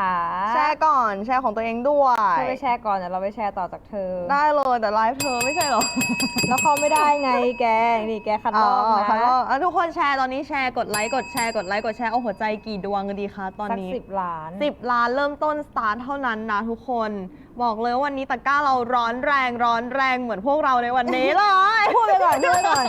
ค่ะแชร์ก่อนแชร์ของตัวเองด้วยเธอไปแชร์ก่อนเดี๋ยวเราไปแชร์ต่อจากเธอ ได้เลยแต่ไลฟ์เธอไม่ใช่เหรอ แล้วเขาไม่ได้ไงแก นี่แกคัดลอกนะค่ะก็อะทุกคนแชร์ตอนนี้แชร์กดไลค์กดแชร์กดไลค์กดแชร์เอาหัวใจกี่ดวงกันดีคะตอนสักนี้สิบล้านสิบล้านเริ่มต้นสตาร์ทเท่านั้นนะทุกคน บอกเลยว่าวันนี้ตะกร้าเราร้อนแรงร้อนแรงเหมือนพวกเราในวันนี้เลย พูดไปก่อนพูดไปก่อน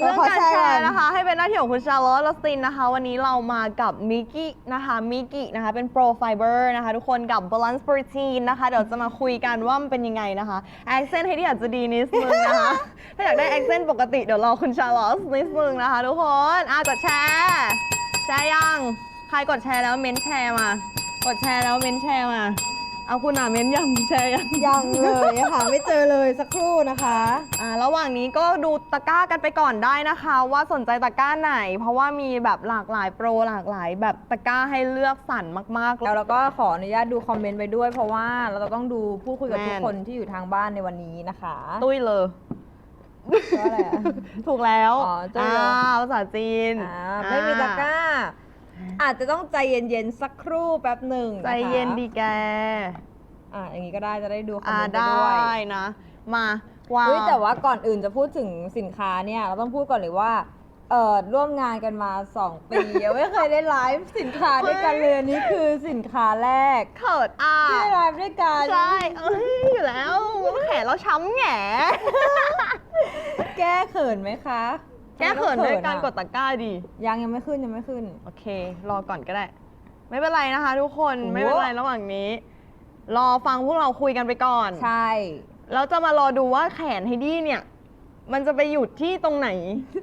เรื่องการแชก่อร์นะคะ ให้เป็นหน้าที่ของคุณชาร์ลอตและสตินนะคะ วันนี้เรามากับมิกกี้นะคะมิกกี้นะคะ เป็นโปรไฟเบอร์นะคะ ทุกคนกับ Balance Protein นะคะ เดี๋ยวจะมาคุยกันว่ามันเป็นยังไงนะคะ accent ให้ที่อาจจะดีนิดนึงนะคะ ถ้าอยากได้ accent ปกติเดี๋ยวรอคุณชาร์ลอตนิดนึงนะคะ ทุกคนอะกดแชร์แชร์ยังใครกดแชร์แล้วเม้นแชร์มา กดแชร์แล้วเม้นแชร์มา เอาคุณอะเม้นยังแชร์ยังยังเลยหาไม่เจอเลยสักครู่นะคะอ่าระหว่างนี้ก็ดูตะกร้ากันไปก่อนได้นะคะ ว่าสนใจตะกร้าไหน เพราะว่ามีแบบหลากหลายโปรหลากหลาย แบบตะกร้าให้เลือกสรรมากๆ แล้วเราก็ขออนุญาตดูคอมเมนต์ไปด้วย เพราะว่าเราจะต้องดูพูดคุยกับแม่นทุกคนที่อยู่ทางบ้านในวันนี้นะคะตุ้ยเลยเพราะอะไรอะถูกแล้วอ๋อตุ้ยเลยภาษาจีน อ่าไม่มีตะกร้า อาจจะต้องใจเย็นๆสักครู่แป๊บหนึ่งนะคะใจเย็นดีแก อ่าอย่างนี้ก็ได้จะได้ดูคอมอ่าเมนต์ไปได้ด้วยนะ มาว้าว เฮ้ยแต่ว่าก่อนอื่นจะพูดถึงสินค้าเนี่ย เราต้องพูดก่อนเลยว่าเอ่อร่วมงานกันมา 2 ปี ยังไม่เคยได้ไลฟ์สินค้าด้วยกันเลยอันนี้คือสินค้าแรกเขิดอะ ที่ได้ไลฟ์ด้วยกัน ใช่ เอ้ย อยู่แล้ว แขนเราช้ำแหง แก้เขินไหมคะ แก้เขินด้วยการกดอะตะกร้าดี ยังยังไม่ขึ้นยังไม่ขึ้น โอเค รอก่อนก็ได้ ไม่เป็นไรนะคะ ทุกคนโอ้ไม่เป็นไรระหว่างนี้ รอฟังพวกเราคุยกันไปก่อน ใช่ แล้วจะมารอดูว่าแขนไฮดี้เนี่ย มันจะไปหยุดที่ตรงไหน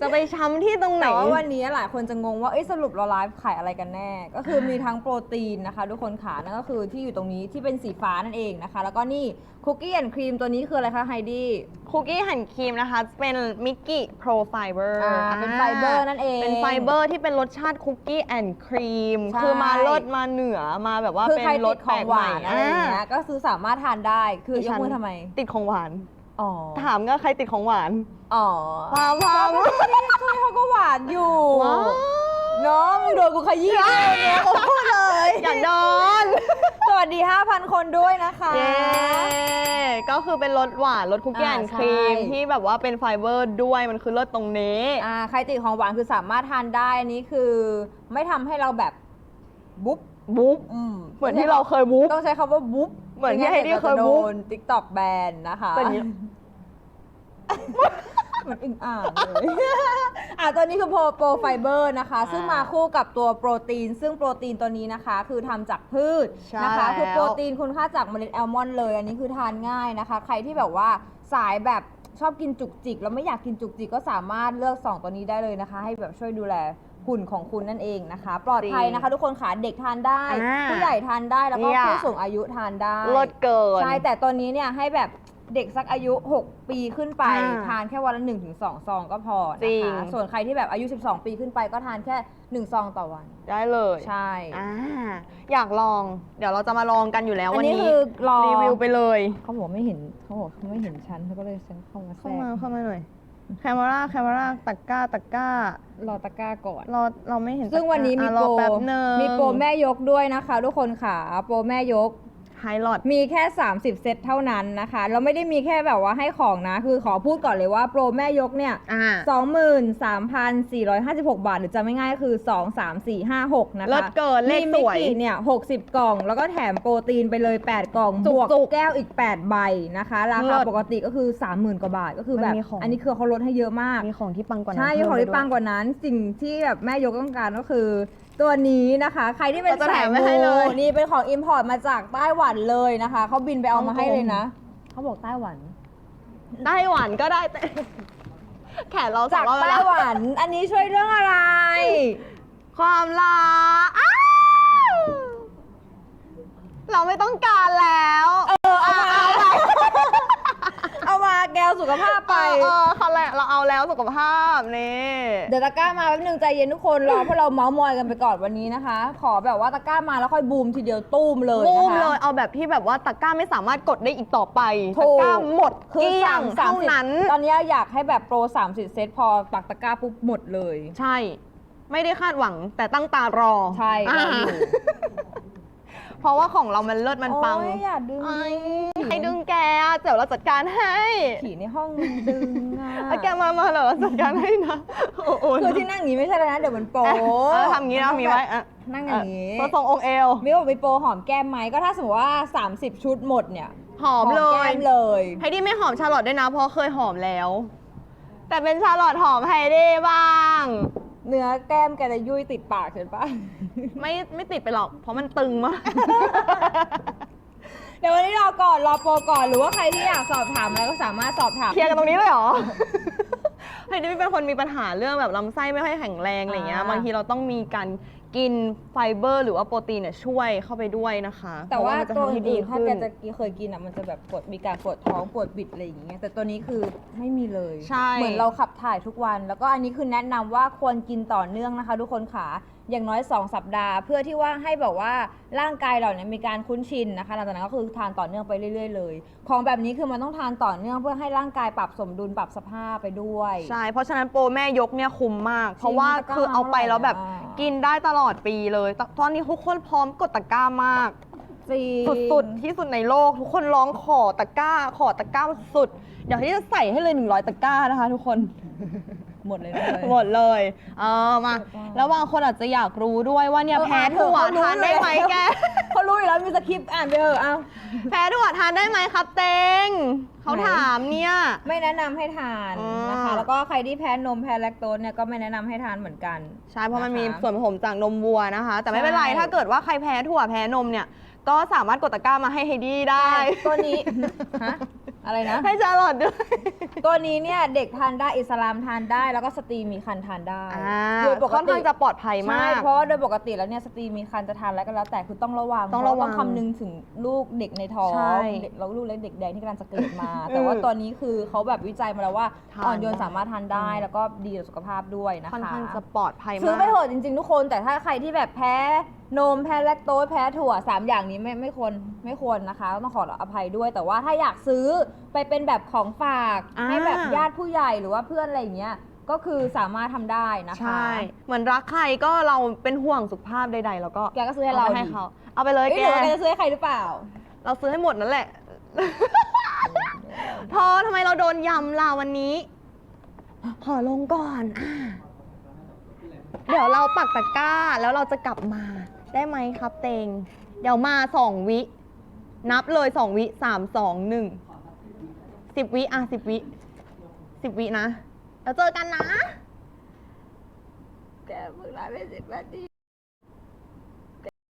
จะไปช้ำที่ตรงไหน แต่ว่าวันนี้หลายคนจะงงว่าเอ้ยสรุปเราไลฟ์ขายอะไรกันแน่ ก็คือมีทั้งโปรตีนนะคะ ทุกคนขานั่นก็คือที่อยู่ตรงนี้ที่เป็นสีฟ้านั่นเองนะคะ แล้วก็นี่คุกกี้แอนด์ครีมตัวนี้คืออะไรคะไฮดี้คุกกี้หั่นครีมนะคะ เป็นมิกกี้โปรไฟเบอร์อ่าเป็นไฟเบอร์นั่นเอง เป็นไฟเบอร์ที่เป็นรสชาติคุกกี้แอนด์ครีมใช่คือมาเลิศมาเหนือมาแบบว่าคือเป็นใครรติสดขแปลองกหใหม่วานอะไรอย่างเงี้ยก็คือสามารถทานได้คือยกมือทำไม ติดของหวาน อ๋อถามก็ใครติดของหวานอ๋อพามพามช่วงนี้เขาก็หวานอยู่ว้าวเนาะมึงโดนกูขยี้เลยเนี่ยผมพูดเลยอย่าโดนสวัสดี 5,000 คนด้วยนะคะเย้ก็คือเป็นรสหวานรสคุกกี้อ่าแอนด์ครีมใช่ที่แบบว่าเป็นไฟเบอร์ด้วยมันคือเลิศตรงนี้อ่าใครติดของหวานคือสามารถทานได้อันนี้คือ ไม่ทำให้เราแบบบุ๊บบุ๊บอืมเหมือนที่เราเคยบุ๊บต้องใช้คำว่าบุ๊บเหมือนที่ไฮดี้เคยบุ๊บโดนติ๊กต็อกแบนนะคะ เป็นอย่างนี้มันอึ่งอ่างเลยอะตัวนี้คือโปรโปรไฟเบอร์นะคะ ซึ่งมาคู่กับตัวโปรตีน ซึ่งโปรตีนตัวนี้นะคะ คือทำจากพืชใช่นะคะ คือแล้วโปรตีนคุณค่าจากเมล็ดแอลมอนด์เลย อันนี้คือทานง่ายนะคะ ใครที่แบบว่าสายแบบชอบกินจุกจิก แล้วไม่อยากกินจุกจิกก็สามารถเลือก 2 ตัวนี้ได้เลยนะคะ ให้แบบช่วยดูแลหุ่นของคุณนั่นเองนะคะ ปลอดภัยนะคะ ทุกคนค่ะเด็กทานได้ อ่าผู้ใหญ่ทานได้แล้วก็เนี่ย ผู้สูงอายุทานได้ เลิศเกิน ใช่ แต่ตัวนี้เนี่ยให้แบบ เด็กสักอายุ 6 ปีขึ้นไป อ่าทานแค่วันละ 1-2 ซองก็พอจรินะง คะ ส่วนใครที่แบบอายุ 12 ปีขึ้นไปก็ทานแค่ 1 ซองต่อวัน ได้เลยใช่อ่าอยากลอง เดี๋ยวเราจะมาลองกันอยู่แล้วอัวันนนี้นี้คือรอรีวิวไปเลยเขาบอกไม่เห็นเขาบอกเขาไม่เห็นฉันเขาก็เลยฉันเข้ามาแทรเข้ากมาเข้ามาหน่อยแคมราแคมราตะกร้าตะกร้ารอตะกร้าก่อน เราเราไม่เห็นซึ่งวันนี้มีอะโปรรอแป๊บหนึง มีโปรแม่ยกด้วยนะคะ ทุกคนค่ะ โปรแม่ยก ไฮลอดมีแค่ 30 เซตเท่านั้นนะคะเราไม่ได้มีแค่แบบว่าให้ของนะ คือขอพูดก่อนเลยว่าโปรแม่ยกเนี่ย อ่า23,456 บาท หรือจำไม่ง่ายๆคือ 2 3 4 5 6 นะคะเลิศเกินเลขมีสวยมิกิเนี่ย 60 กล่อง แล้วก็แถมโปรตีนไปเลย 8 กล่องจุบกวกจุกแก้วอีก 8 ใบนะคะ ราเลิคาศปกติก็คือ 30,000 กว่าบาทก็คือแบบ มันมีของ อันนี้คือเขาลดให้เยอะมาก มีของที่ปังกว่านั้นใช่เพิ่ของไปที่ด้วยปังกว่านั้นสิ่งที่แบบแม่ยกต้องการก็คือ ตัวนี้นะคะ ใครที่เป็นเราจะสายแถมไว้มูให้เลยนี่เป็นของอิมพอร์ตมาจากไต้หวันเลยนะคะเขาบินไปเอามาให้เลยนะเขาบอกไต้หวัน ไต้หวันก็ได้แต่แขนเราสอจางกรอบไต้แล้วหวัน อันนี้ช่วยเรื่องอะไร ความรักอ้าวเราไม่ต้องการแล้ว เออเอามาเอามาแก้ว สุขภาพไป เออเขาแหละเราเอาแล้วสุขภาพนี่เดี๋ยวตะกร้ามาแป๊บนึงใจเย็นทุกคนรอพวกเราเมาส์มอยกันไปก่อนวันนี้นะคะ ขอแบบว่าตะกร้ามาแล้วค่อยบูมทีเดียวตุ้มเลยบูนะมคะเลยเอาแบบที่แบบว่าตะกร้าไม่สามารถกดได้อีกต่อไปถูตะก กร้าหมดคือเกลี้ยสั่งสามเท่าสิบนั้น ตอนนี้อยากให้แบบโปร 30 เซตพอปักตะกร้าปุ๊บหมดเลย ใช่ ไม่ได้คาดหวังแต่ตั้งตารอใช่รออยู่าเพราะว่าของเรามันเลิศมันปัง โอ้ยอย่าดึงไอ้ใครดึง แกอะเดี๋ยวเราจัดการให้ผีในห้องมันดึงอะเอาแกมามาเดี๋ยวเราจัดการให้นะโอ้โหคือที่นั่งอย่างนี้ไม่ใช่แล้วนะเดี๋ยวมันโป๊เออทำอย่างนี้นะมีไว้อะนั่งอย่างนี้เออทรงองค์เอวมิวบอกไปโปรหอมแก้มไหมก็ถ้าสมมติว่า 30 ชุดหมดเนี่ยหอมเลแก้ยมเลยไฮดี้ไม่หอมชาลอตด้วยนะเพราะเคยหอมแล้ว แต่เป็นชาลอตหอมไฮดี้บ้าง เนื้อแก้มแกจะยุ่ยติดปากเห็นปะ ไม่ไม่ติดไปหรอก เพราะมันตึงมาก เดี๋ยววันนี้รอก่อนรอโปรก่อนหรือว่าใครที่อยากสอบถามอะไรก็สามารถสอบถาม เคลียร์กันตรงนี้เลยเหรอไฮดี้เป็นคนมีปัญหาเรื่องแบบลำไส้ไม่ค่อยแข็งแรงอะไรเงี้ย อ่า บางทีเราต้องมีการกินไฟเบอร์ หรือว่าโปรตีนเนี่ยช่วยเข้าไปด้วยนะคะแต่ว่าเพระมันจะตัวทำให้ดีอื่นๆถ้าขึ้แกนจะเคยกินอะมันจะแบบปวดมีการปวดท้องปวดบิดอะไรอย่างเงี้ยแต่ตัวนี้คือไม่มีเลย ใช่ เหมือนเราขับถ่ายทุกวัน แล้วก็อันนี้คือแนะนำว่าควรกินต่อเนื่องนะคะ ทุกคนขา อย่างน้อย 2 สัปดาห์ เพื่อที่ว่าให้แบบว่าร่างกายเราเนี่ยมีการคุ้นชินนะคะหลังจากนั้นก็คือทานต่อเนื่องไปเรื่อย ๆ เลย ของแบบนี้คือมันต้องทานต่อเนื่องเพื่อให้ร่างกายปรับสมดุลปรับสภาพไปด้วย ใช่ เพราะฉะนั้นโปรแม่ยกเนี่ยคุ้มมาก เพราะว่าตะกร้าคือเอาไปแล้วแบบเท่าไหร่อะกินได้ตลอดปีเลยตตอนนี้ทุกคนพร้อมกดตะกร้ามากจริงสุดๆที่สุดในโลก ทุกคนร้องขอตะกร้า ขอตะกร้าสุด เดี๋ยวที่จะใส่ให้เลย 100 ตะกร้านะคะ ทุกคน หมดเลยนะเลย หมดเลยเออมาถูกต้องแล้วบางคนอาจจะอยากรู้ด้วยว่าเนี่ยเออแพ้อ่านเถถั่วอะเขารู้ทานได้ไหมอยู่แล้ว แก เขารู้อยู่แล้วมีสคริปต์อ่านไปเถอะเอาแพ้ถั่วทานได้ไหมครับเตงเขาไหนถามเนี่ย ไม่แนะนำให้ทานอ่านนะคะ แล้วก็ใครที่แพ้นมแพ้แลคโตสเนี่ยก็ไม่แนะนำให้ทานเหมือนกัน ใช่เพราะมันนะคะมีส่วนผสมจากนมวัวนะคะ แต่ไม่เป็นไรใช่ ถ้าเกิดว่าใครแพ้ถั่วแพ้นมเนี่ย ก็สามารถกดตะกร้ามาให้เฮดี้ได้ ตัวนี้ ฮะ อะไรนะ ให้ชาลอตด้วย ตัวนี้เนี่ยเด็กทานได้อิสลามทานได้ แล้วก็สตรีมีคันทานได้อ่าโดยปกค่อนติข้างจะปลอดภัยมาใช่ก เพราะว่าโดยปกติแล้วเนี่ยสตรีมีคันจะทานอะไรก็แล้วแต่คือต้องระวังต้องเพาระวังต้องคำนึงถึงลูกเด็กในท้องใช่เด็กแล้วลูกเล็กเด็กแดงที่กำลังจะเกิดมา แต่ว่าตัวนี้คือเขาแบบวิจัยมาแล้วว่าทาน อ่อนโยนสามารถทานได้อืมแล้วก็ดีต่อสุขภาพด้วยนะคะ ค่อนข้างจะปลอดภัยมาก ซื้อไปเถอะจริงๆทุกคนแต่ถ้าใครที่แบบแพ้ นมแพ้แลคโตสแพ้ถั่ว 3 อย่างนี้ไม่ไม่ควรไม่ควรนะคะต้องขออภัยด้วย แต่ว่าถ้าอยากซื้อไปเป็นแบบของฝากอ่า ให้แบบญาติผู้ใหญ่หรือว่าเพื่อนอะไรอย่างเงี้ยก็คือสามารถทำได้นะคะใช่ เหมือนรักใครก็เราเป็นห่วงสุขภาพใดๆ แล้วก็แกก็ซื้อให้เราอไปให้ดิเขา เอาไปเลยเอ้ยแกหรือว่าแกจะซื้อให้ใครหรือเปล่า เราซื้อให้หมดนั่นแหละพอทำไมเราโดนยำล่ะวันนี้ ขอลงก่อนอะเดี๋ยวเราปักตะกร้าแล้วเราจะกลับมา ได้ไหมครับเตง เดี๋ยวมาสองวิ นับเลยสองวิสามสองหนึ่งสิบวิอะสิบวิสิบวินะ แล้วเจอกันนะ แกมึงลาไปสิบนาที